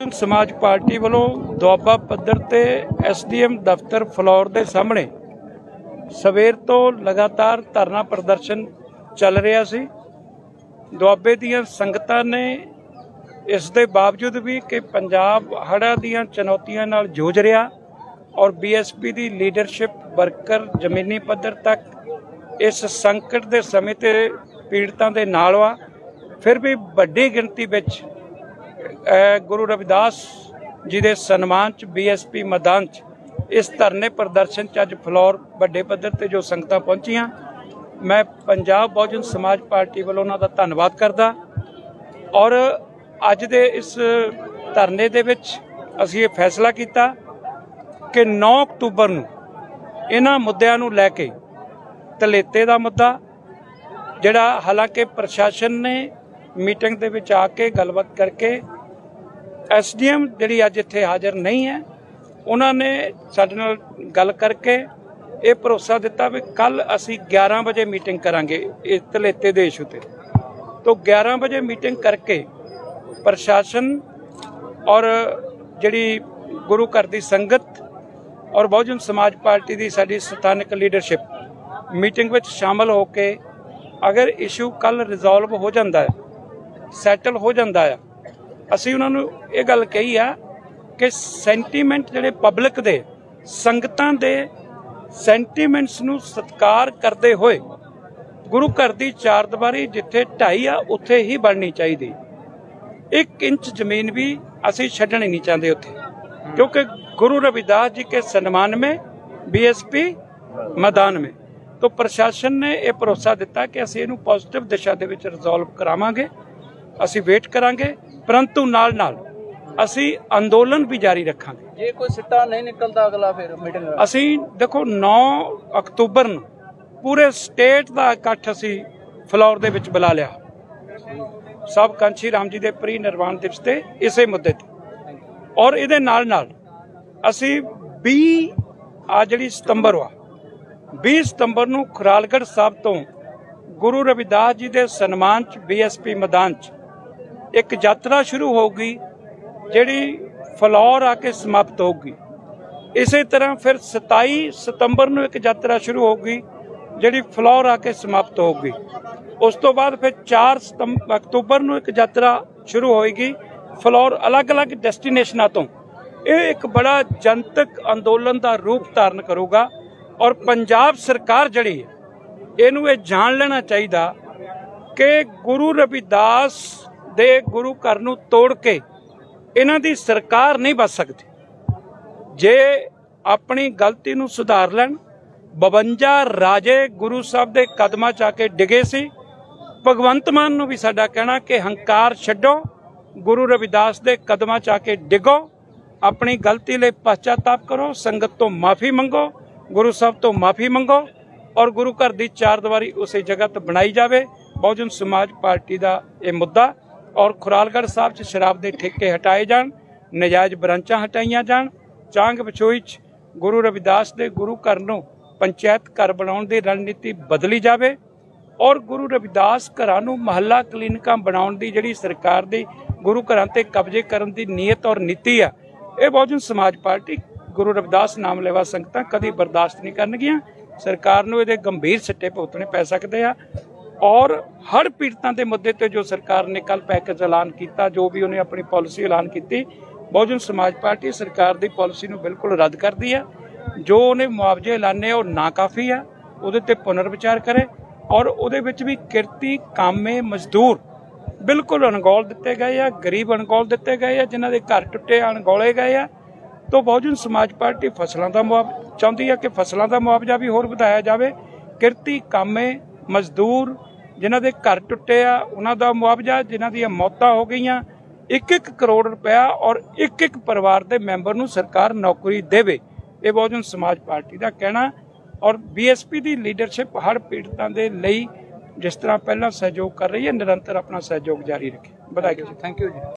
ਬਹੁਜਨ ਸਮਾਜ ਪਾਰਟੀ ਵੱਲੋਂ ਦੁਆਬਾ ਪੱਧਰ ਤੇ ਐਸਡੀਐਮ ਦਫ਼ਤਰ ਫਲੋਰ ਦੇ ਸਾਹਮਣੇ ਸਵੇਰ ਤੋਂ ਲਗਾਤਾਰ ਧਰਨਾ ਪ੍ਰਦਰਸ਼ਨ ਚੱਲ ਰਿਹਾ ਸੀ। ਦੁਆਬੇ ਦੀਆਂ ਸੰਗਤਾਂ ਨੇ ਇਸ ਦੇ ਬਾਵਜੂਦ ਵੀ ਕਿ ਪੰਜਾਬ ਹੜ੍ਹਾਂ ਦੀਆਂ ਚੁਣੌਤੀਆਂ ਨਾਲ ਜੂਝ ਰਿਹਾ ਔਰ ਬੀਐਸਪੀ ਦੀ ਲੀਡਰਸ਼ਿਪ ਵਰਕਰ ਜ਼ਮੀਨੀ ਪੱਧਰ ਤੱਕ ਇਸ ਸੰਕਟ ਦੇ ਸਮੇਂ ਤੇ ਪੀੜਤਾਂ ਦੇ ਨਾਲ ਵਾ, ਫਿਰ ਵੀ ਵੱਡੀ ਗਿਣਤੀ ਵਿੱਚ ਗੁਰੂ ਰਵਿਦਾਸ ਜੀ ਦੇ ਸਨਮਾਨ ਚ ਬੀਐਸਪੀ ਮੈਦਾਨ ਚ ਇਸ ਧਰਨੇ ਪ੍ਰਦਰਸ਼ਨ ਚ ਅੱਜ ਫਲੋਰ ਵੱਡੇ ਪੱਧਰ ਤੇ ਜੋ ਸੰਗਤਾਂ ਪਹੁੰਚੀਆਂ। ਮੈਂ ਪੰਜਾਬ ਬਹੁਜਨ ਸਮਾਜ ਪਾਰਟੀ ਵੱਲੋਂ ਉਹਨਾਂ ਦਾ ਧੰਨਵਾਦ ਕਰਦਾ ਔਰ ਅੱਜ ਦੇ ਇਸ ਧਰਨੇ ਦੇ ਵਿੱਚ ਅਸੀਂ ਇਹ ਫੈਸਲਾ ਕੀਤਾ ਕਿ 9 ਅਕਤੂਬਰ ਨੂੰ ਇਹਨਾਂ ਮੁੱਦਿਆਂ ਨੂੰ ਲੈ ਕੇ ਤਲੇਤੇ ਦਾ ਮੁੱਦਾ ਜਿਹੜਾ ਹਾਲਾਂਕਿ ਪ੍ਰਸ਼ਾਸਨ ਨੇ ਮੀਟਿੰਗ ਦੇ ਵਿੱਚ ਆ ਕੇ ਗੱਲਬਾਤ ਕਰਕੇ ਐਸਡੀਐਮ ਜਿਹੜੀ ਅੱਜ ਇੱਥੇ ਹਾਜ਼ਰ ਨਹੀਂ ਹੈ, ਉਹਨਾਂ ਨੇ ਸਾਡੇ ਨਾਲ ਗੱਲ ਕਰਕੇ ਇਹ ਭਰੋਸਾ ਦਿੱਤਾ ਵੀ ਕੱਲ ਅਸੀਂ 11 ਵਜੇ ਮੀਟਿੰਗ ਕਰਾਂਗੇ ਇਸ ਤਲੇਤੇ ਦੇ ਇਸ਼ੂ ਤੇ ਤੋਂ 11 ਵਜੇ ਮੀਟਿੰਗ ਕਰਕੇ ਪ੍ਰਸ਼ਾਸਨ ਔਰ ਜਿਹੜੀ ਗੁਰੂ ਘਰ ਦੀ ਸੰਗਤ ਔਰ ਬਹੁਜਨ ਸਮਾਜ ਪਾਰਟੀ ਦੀ ਸਾਡੀ ਸਥਾਨਕ ਲੀਡਰਸ਼ਿਪ ਮੀਟਿੰਗ ਵਿੱਚ ਸ਼ਾਮਲ ਹੋ ਕੇ ਅਗਰ ਇਸ਼ੂ ਕੱਲ ਰਿਜ਼ੋਲਵ ਹੋ ਜਾਂਦਾ ਹੈ ਸੈਟਲ ਹੋ ਜਾਂਦਾ ਆ ਅਸੀਂ ਉਹਨਾਂ ਨੂੰ ਇਹ ਗੱਲ ਕਹੀ ਆ ਕਿ ਸੈਂਟੀਮੈਂਟ ਜਿਹੜੇ ਪਬਲਿਕ ਦੇ ਸੰਗਤਾਂ ਦੇ ਸੈਂਟੀਮੈਂਟਸ ਨੂੰ ਸਤਿਕਾਰ ਕਰਦੇ ਹੋਏ ਗੁਰੂ ਘਰ ਦੀ ਚਾਰ ਦੀਵਾਰੀ ਜਿੱਥੇ ਢਾਈ ਆ ਉੱਥੇ ਹੀ ਬਣਨੀ ਚਾਹੀਦੀ 1 ਇੰਚ ਜ਼ਮੀਨ ਵੀ ਅਸੀਂ ਛੱਡਣੀ ਨਹੀਂ ਚਾਹੁੰਦੇ ਉੱਥੇ क्योंकि गुरु रविदास जी के सम्मान में बीएसपी मैदान में तो ਪ੍ਰਸ਼ਾਸਨ ਨੇ ਇਹ ਭਰੋਸਾ ਦਿੱਤਾ ਕਿ ਅਸੀਂ ਇਹਨੂੰ ਪੋਜ਼ਿਟਿਵ ਦਿਸ਼ਾ ਦੇ ਵਿੱਚ ਰਿਜ਼ੋਲਵ ਕਰਾਵਾਂਗੇ ਅਸੀਂ ਵੇਟ ਕਰਾਂਗੇ ਪਰੰਤੂ ਨਾਲ ਨਾਲ ਅਸੀਂ ਅੰਦੋਲਨ ਵੀ ਜਾਰੀ ਰੱਖਾਂਗੇ। ਜੇ ਕੋਈ ਸਿੱਟਾ ਨਹੀਂ ਨਿਕਲਦਾ ਅਗਲਾ ਫਿਰ ਮੀਟਿੰਗ ਅਸੀਂ ਦੇਖੋ 9 ਅਕਤੂਬਰ ਨੂੰ ਪੂਰੇ ਸਟੇਟ ਦਾ ਇਕੱਠ ਅਸੀਂ ਫਲੋਰ ਦੇ ਵਿੱਚ ਬੁਲਾ ਲਿਆ। ਸਭ ਕਾਂਚੀ ਰਾਮ ਜੀ ਦੇ ਪ੍ਰੀ ਨਿਰਵਾਣ ਦਿਵਸ ਤੇ ਇਸੇ ਮੁੱਦੇ ਤੇ। ਔਰ ਇਹਦੇ ਨਾਲ ਨਾਲ ਅਸੀਂ 20 ਆ ਜਿਹੜੀ ਸਤੰਬਰ ਵਾ 20 ਸਤੰਬਰ ਨੂੰ ਖੁਰਾਲਗੜ੍ਹ ਸਾਹਿਬ ਤੋਂ ਗੁਰੂ ਰਵਿਦਾਸ ਜੀ ਦੇ ਸਨਮਾਨ ਚ ਬੀਐਸਪੀ ਮੈਦਾਨ ਚ ਇੱਕ ਯਾਤਰਾ ਸ਼ੁਰੂ ਹੋਊਗੀ, ਜਿਹੜੀ ਫਲੌਰ ਆ ਕੇ ਸਮਾਪਤ ਹੋਊਗੀ। ਇਸੇ ਤਰ੍ਹਾਂ ਫਿਰ 27 ਸਤੰਬਰ ਨੂੰ ਇੱਕ ਯਾਤਰਾ ਸ਼ੁਰੂ ਹੋਊਗੀ, ਜਿਹੜੀ ਫਲੌਰ ਆ ਕੇ ਸਮਾਪਤ ਹੋਊਗੀ। ਉਸ ਤੋਂ ਬਾਅਦ ਫਿਰ 4 ਸਤੰਬ- ਅਕਤੂਬਰ ਨੂੰ ਇੱਕ ਯਾਤਰਾ ਸ਼ੁਰੂ ਹੋਏਗੀ, ਫਲੌਰ ਅਲੱਗ-ਅਲੱਗ ਡੈਸਟੀਨੇਸ਼ਨਾਂ ਤੋਂ। ਇਹ ਇੱਕ ਬੜਾ ਜਨਤਕ ਅੰਦੋਲਨ ਦਾ ਰੂਪ ਧਾਰਨ ਕਰੂਗਾ ਔਰ ਪੰਜਾਬ ਸਰਕਾਰ ਜਿਹੜੀ ਇਹਨੂੰ ਇਹ ਜਾਣ ਲੈਣਾ ਚਾਹੀਦਾ ਕਿ ਗੁਰੂ ਰਵਿਦਾਸ ਦੇ ਗੁਰੂ ਘਰ ਨੂੰ ਤੋੜ ਕੇ ਇਹਨਾਂ ਦੀ ਸਰਕਾਰ ਨਹੀਂ ਬਚ ਸਕਦੀ। ਜੇ ਆਪਣੀ ਗਲਤੀ ਨੂੰ ਸੁਧਾਰ ਲੈਣ 52 ਰਾਜੇ ਗੁਰੂ ਸਾਹਿਬ ਦੇ ਕਦਮਾਂ 'ਚ ਆ ਕੇ ਡਿਗੇ ਸੀ, ਭਗਵੰਤ ਮਾਨ ਨੂੰ ਵੀ ਸਾਡਾ ਕਹਿਣਾ ਕਿ ਹੰਕਾਰ ਛੱਡੋ, ਗੁਰੂ ਰਵਿਦਾਸ ਦੇ ਕਦਮਾਂ 'ਚ ਆ ਕੇ ਡਿਗੋ, ਆਪਣੀ ਗਲਤੀ ਲਈ ਪਛਤਾਤਾਪ ਕਰੋ, ਸੰਗਤ ਤੋਂ ਮਾਫੀ ਮੰਗੋ, ਗੁਰੂ ਸਾਹਿਬ ਤੋਂ ਮਾਫੀ ਮੰਗੋ ਔਰ ਗੁਰੂ ਘਰ ਦੀ ਚਾਰ ਦੀਵਾਰੀ ਉਸੇ ਜਗ੍ਹਾ ਤੇ ਬਣਾਈ ਜਾਵੇ। ਬਹੁਜਨ ਸਮਾਜ ਪਾਰਟੀ ਦਾ ਇਹ ਮੁੱਦਾ ਔਰ ਖੁਰਾਲਗੜ੍ਹ ਸਾਹਿਬ 'ਚ ਸ਼ਰਾਬ ਦੇ ਠੇਕੇ ਹਟਾਏ ਜਾਣ, ਨਜਾਇਜ਼ ਬ੍ਰਾਂਚਾਂ ਹਟਾਈਆਂ ਜਾਣ, ਚਾਂਗ ਵਿਚੋਈ 'ਚ ਗੁਰੂ ਰਵਿਦਾਸ ਦੇ ਗੁਰੂ ਘਰ ਨੂੰ ਪੰਚਾਇਤ ਘਰ ਬਣਾਉਣ ਦੀ ਰਣਨੀਤੀ ਬਦਲੀ ਜਾਵੇ ਔਰ ਗੁਰੂ ਰਵਿਦਾਸ ਘਰਾਂ ਨੂੰ ਮਹੱਲਾ ਕਲੀਨਿਕਾਂ ਬਣਾਉਣ ਦੀ ਜਿਹੜੀ ਸਰਕਾਰ ਦੀ ਗੁਰੂ ਘਰਾਂ ਤੇ ਕਬਜ਼ੇ ਕਰਨ ਦੀ ਨੀਅਤ ਔਰ ਨੀਤੀ ਆ, ਇਹ ਬਹੁਜਨ ਸਮਾਜ ਪਾਰਟੀ ਗੁਰੂ ਰਵਿਦਾਸ ਨਾਮ ਲੈਵਾ ਸੰਗਤਾਂ ਕਦੀ ਬਰਦਾਸ਼ਤ ਨਹੀਂ ਕਰਨਗੀਆਂ। ਸਰਕਾਰ ਨੂੰ ਇਹਦੇ ਗੰਭੀਰ ਸਿੱਟੇ ਭੁਗਤਣੇ ਪੈ ਸਕਦੇ ਆ। ਔਰ ਹਰ ਪੀੜਤਾਂ ਦੇ ਮੁੱਦੇ ਤੇ ਜੋ ਸਰਕਾਰ ਨੇ ਕੱਲ ਪੈਕੇਜ ਐਲਾਨ ਕੀਤਾ, ਜੋ ਵੀ ਉਹਨੇ ਆਪਣੀ ਪਾਲਿਸੀ ਐਲਾਨ ਕੀਤੀ, ਬਹੁਜਨ ਸਮਾਜ ਪਾਰਟੀ ਸਰਕਾਰ ਦੀ ਪਾਲਿਸੀ ਨੂੰ ਬਿਲਕੁਲ ਰੱਦ ਕਰਦੀ ਆ। ਜੋ ਉਹਨੇ ਮੁਆਵਜ਼ੇ ਐਲਾਨੇ, ਉਹ ਨਾ ਕਾਫੀ ਆ, ਉਹਦੇ ਤੇ ਪੁਨਰ ਵਿਚਾਰ ਕਰੇ ਔਰ ਉਹਦੇ ਵਿੱਚ ਵੀ ਕਿਰਤੀ ਕਾਮੇ ਮਜ਼ਦੂਰ ਬਿਲਕੁਲ ਅਣਗੌਲ ਦਿੱਤੇ ਗਏ ਆ, ਗਰੀਬ ਅਣਗੌਲ ਦਿੱਤੇ ਗਏ ਆ, ਜਿਨ੍ਹਾਂ ਦੇ ਘਰ ਟੁੱਟੇ ਅਣਗੌਲੇ ਗਏ ਆ। ਤੋਂ ਬਹੁਜਨ ਸਮਾਜ ਪਾਰਟੀ ਫਸਲਾਂ ਦਾ ਮੁਆਵਜ਼ਾ ਚਾਹੁੰਦੀ ਆ ਕਿ ਫਸਲਾਂ ਦਾ ਮੁਆਵਜ਼ਾ ਵੀ ਹੋਰ ਵਧਾਇਆ ਜਾਵੇ। ਕਿਰਤੀ ਕਾਮੇ ਮਜ਼ਦੂਰ ਜਿਨ੍ਹਾਂ ਦੇ ਘਰ ਟੁੱਟੇ ਆ, ਉਹਨਾਂ ਦਾ ਮੁਆਵਜ਼ਾ, ਜਿਨ੍ਹਾਂ ਦੀਆਂ ਮੌਤਾਂ ਹੋ ਗਈਆਂ 1-1 ਕਰੋੜ ਰੁਪਇਆ ਔਰ 1-1 ਪਰਿਵਾਰ ਦੇ ਮੈਂਬਰ ਨੂੰ ਸਰਕਾਰ ਨੌਕਰੀ ਦੇਵੇ। ਇਹ ਬਹੁਜਨ ਸਮਾਜ ਪਾਰਟੀ ਦਾ ਕਹਿਣਾ ਔਰ ਬੀਐਸਪੀ ਦੀ ਲੀਡਰਸ਼ਿਪ ਹਰ ਪੀੜਤਾਂ ਦੇ ਲਈ ਜਿਸ ਤਰ੍ਹਾਂ ਪਹਿਲਾਂ ਸਹਿਯੋਗ ਕਰ ਰਹੀ ਹੈ, ਨਿਰੰਤਰ ਆਪਣਾ ਸਹਿਯੋਗ ਜਾਰੀ ਰੱਖੇ। ਵਧਾਈ। ਥੈਂਕ ਯੂ ਜੀ।